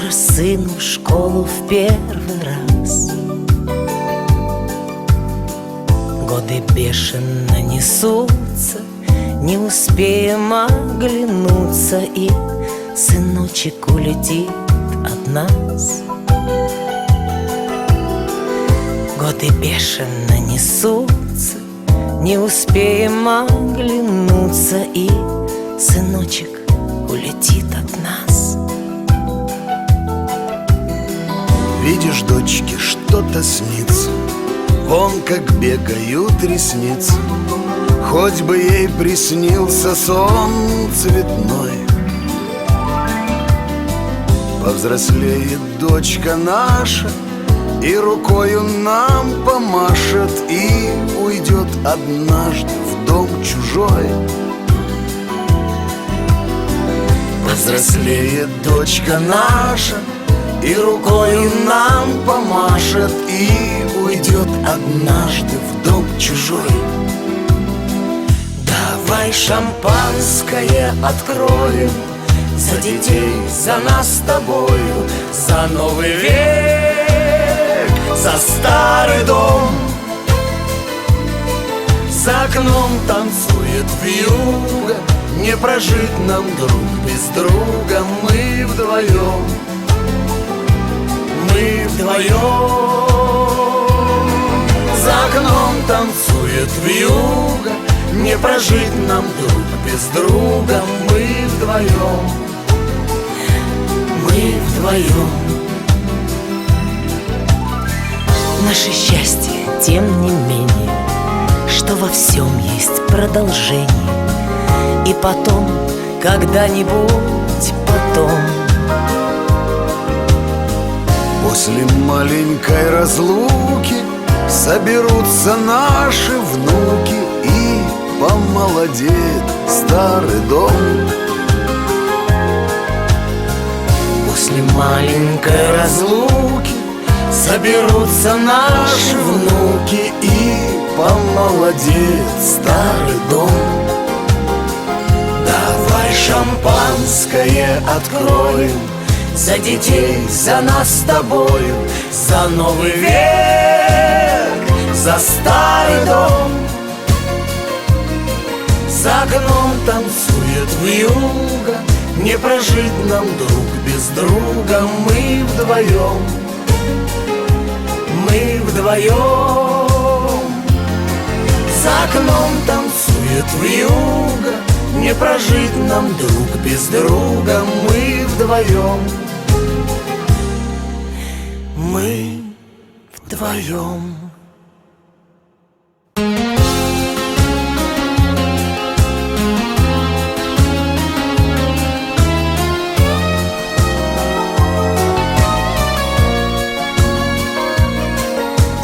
Скоро сыну в школу в первый раз. Годы бешено несутся Не успеем оглянуться И сыночек улетит от нас. Годы бешено несутся Не успеем оглянуться И сыночек улетит от нас Видишь, дочке, что-то снится. Вон как бегают ресницы. Хоть бы ей приснился сон цветной. Повзрослеет дочка наша И рукою нам помашет И уйдет однажды в дом чужой. Повзрослеет дочка наша И рукою нам помашет И уйдет однажды в дом чужой. Давай шампанское откроем За детей, за нас с тобою За новый век, за старый дом. За окном танцует вьюга Не прожить нам друг без друга Мы вдвоем Вдвоем За окном танцует вьюга Не прожить нам друг без друга. Мы вдвоем Мы вдвоем Наше счастье, тем не менее Что во всем есть продолжение. И потом, когда-нибудь разлуки Соберутся наши внуки И помолодеет старый дом. После маленькой разлуки Соберутся наши внуки И помолодеет старый дом. Давай шампанское откроем За детей, за нас с тобою За новый век, за старый дом. За окном танцует вьюга Не прожить нам друг без друга. Мы вдвоем Мы вдвоем. За окном танцует вьюга Не прожить нам друг без друга. Мы вдвоем Мы вдвоем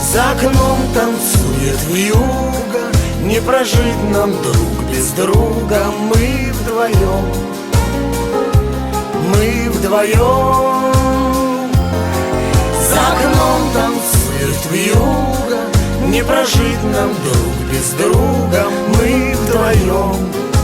За окном танцует вьюга Не прожить нам друг без друга. Мы вдвоем Мы вдвоем танцует вьюга Не прожить нам друг без друга Мы вдвоем